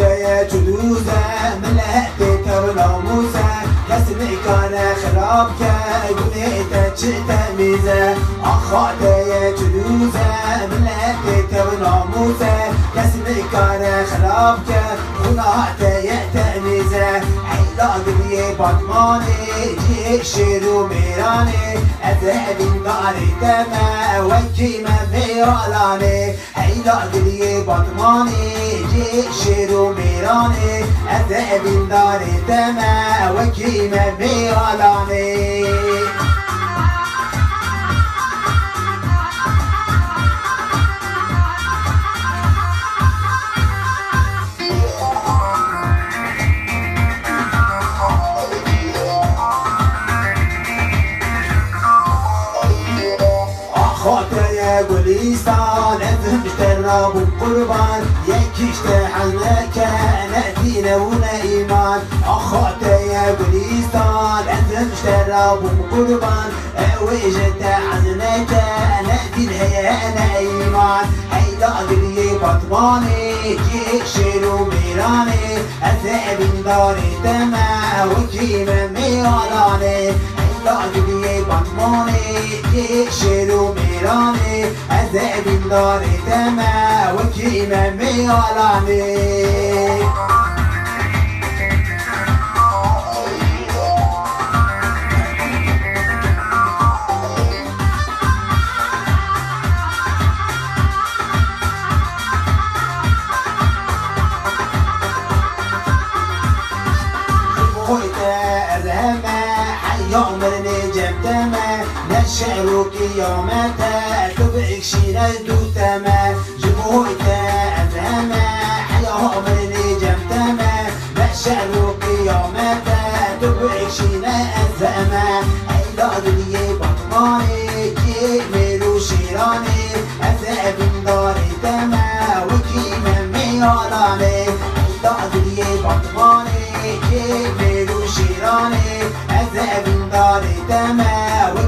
يا جلوسة ملأت تر ناموسة يا سمعك أنا خرابك قلت شئت ميزة أخاك يا جلوسة ملأت تر ناموسة يا سمعك أنا خرابك قلت يا تأميزة حلا قلي بطماني جيش شيرو ميراني أذهب داري تما وكي ما باتمانه جی شیر و میرانه از این داری دمه وکیمه میرالانه. خاطر گلیستان ازم اشتراب قربان یکیش تحلک نأتينا ونا ایمان خاطر گلیستان ازم اشتراب قربان وجد عزنك نأتينا يا أنا ایمان هيدا قلي بطماني جيشر وميراني أذهب داري تما وكيما ميراني بطمانی شیرو میرانی از بین داری دمه و کیم میالانی عمرني جبتما نشعر قيامتا تبعك شينا دوتما جمهورتا أفهما حيا عمرني جبتما نشعر قيامتا تبعك شينا أفهما أيضا دنيا بطماني كي ميلو شيراني. أذهب داري تما وكي من ميالاني.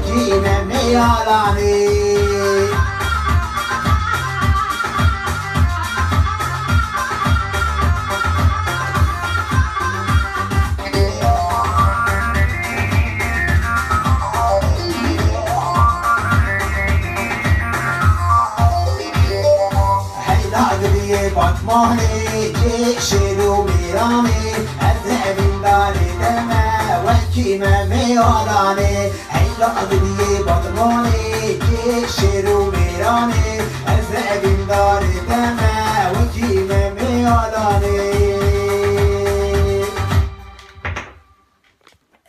دمه و کیم میالانی بطماني جيش میرانی از داری دمه وكيما ميراناني هيلا أغنية بطماني كي شيرو ميراني